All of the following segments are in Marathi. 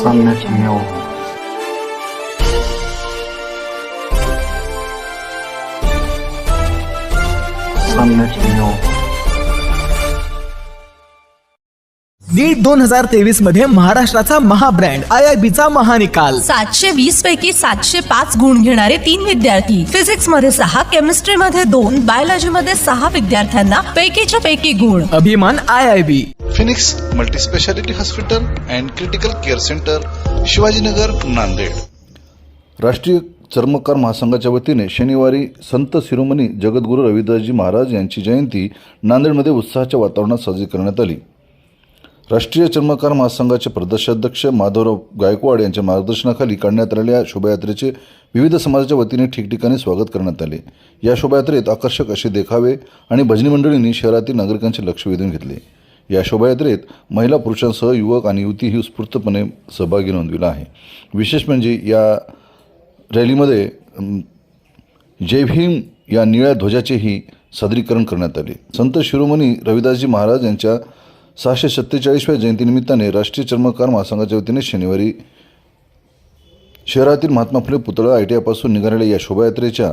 सम्यक न्यू सम्यक न्यू नीट दोन हजार तेवीसमध्ये महाराष्ट्राचा महाब्रँड आय आय बीचा महानिकाल. सातशे वीस पैकी सातशे पाच गुण घेणारे तीन विद्यार्थी. फिजिक्समध्ये सहा केमिस्ट्री मध्ये दोन बायोलॉजी मध्ये सहा विद्यार्थ्यांना पैकीच्या पैकी गुण. अभिमान I I B. Phoenix multispeciality hospital and critical care centre Shivajinagar Nanded. राष्ट्रीय चर्मकार महासंघाच्या वतीने शनिवारी संत शिरोमणी जगद्गुरू रविदासजी महाराज यांची जयंती नांदेडमध्ये उत्साहाच्या वातावरणात साजरी करण्यात आली. राष्ट्रीय चर्मकार महासंघाचे प्रदेशाध्यक्ष माधवराव गायकवाड यांच्या मार्गदर्शनाखाली काढण्यात आलेल्या शोभायात्रेचे विविध समाजाच्या वतीने ठिकठिकाणी स्वागत करण्यात आले. या शोभायात्रेत आकर्षक असे देखावे आणि भजनी मंडळींनी शहरातील नागरिकांचे लक्ष वेधून घेतले. या शोभायात्रेत महिला पुरुषांसह युवक आणि युवतीही उत्स्फूर्तपणे सहभागी नोंदविला आहे. विशेष म्हणजे या रॅलीमध्ये जयभीम जय भीम या निळ्या ध्वजाचेही सादरीकरण करण्यात आले. संत शिरोमणी रविदासजी महाराज यांच्या सहाशे सत्तेचाळीसव्या जयंतीनिमित्ताने राष्ट्रीय चर्मकार महासंघाच्या वतीने शनिवारी शहरातील महात्मा फुले पुतळा आय टी आयपासून निघालेल्या या शोभायात्रेच्या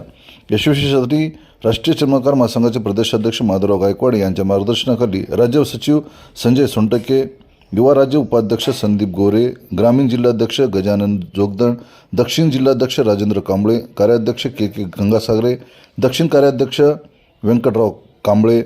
यशस्वीसाठी राष्ट्रीय चर्मकार महासंघाचे प्रदेशाध्यक्ष माधवराव गायकवाड यांच्या मार्गदर्शनाखाली राज्य सचिव संजय सोनटके युवा राज्य उपाध्यक्ष संदीप गोरे ग्रामीण जिल्हाध्यक्ष गजानन जोगदण दक्षिण जिल्हाध्यक्ष राजेंद्र कांबळे कार्याध्यक्ष के के गंगासागरे दक्षिण कार्याध्यक्ष व्यंकटराव कांबळे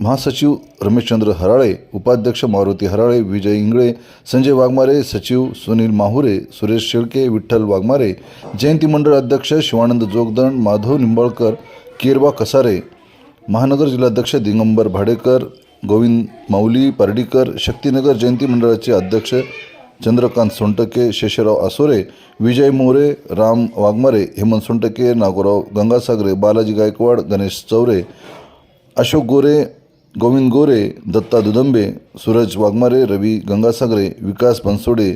महासचिव रमेशचंद्र हराळे उपाध्यक्ष मारुती हराळे विजय इंगळे संजय वाघमारे सचिव सुनील माहुरे सुरेश शेळके विठ्ठल वाघमारे जयंती मंडळ अध्यक्ष शिवानंद जोगदण माधव निंबाळकर केरवा कसारे महानगर जिल्हाध्यक्ष दिगंबर भाडेकर गोविंद माऊली पारडीकर शक्तीनगर जयंती मंडळाचे अध्यक्ष चंद्रकांत सोनटके शेषराव आसोरे विजय मोरे राम वाघमारे हेमंत सोनटके नागोराव गंगासागरे बालाजी गायकवाड गणेश चौरे अशोक गोरे गोविंद गोरे दत्ता दुदंबे सूरज वाघमारे रवी गंगासागरे विकास बनसोडे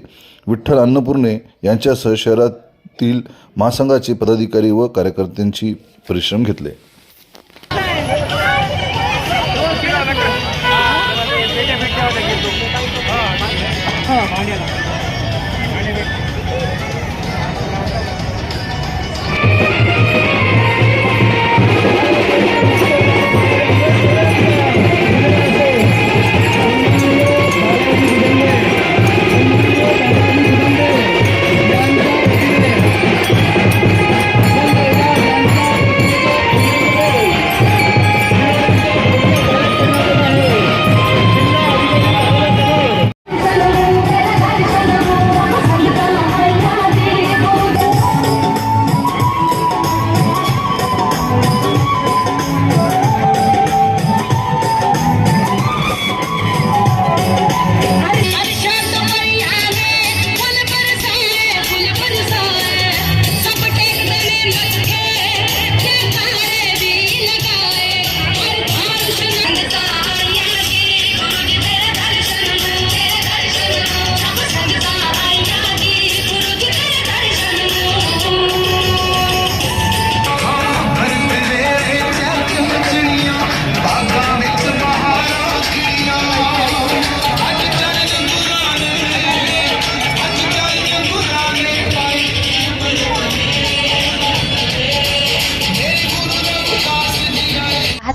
विठ्ठल अन्नपूर्णे यांच्यासह शहरातील महासंघाचे पदाधिकारी व कार्यकर्त्यांची परिश्रम घेतले.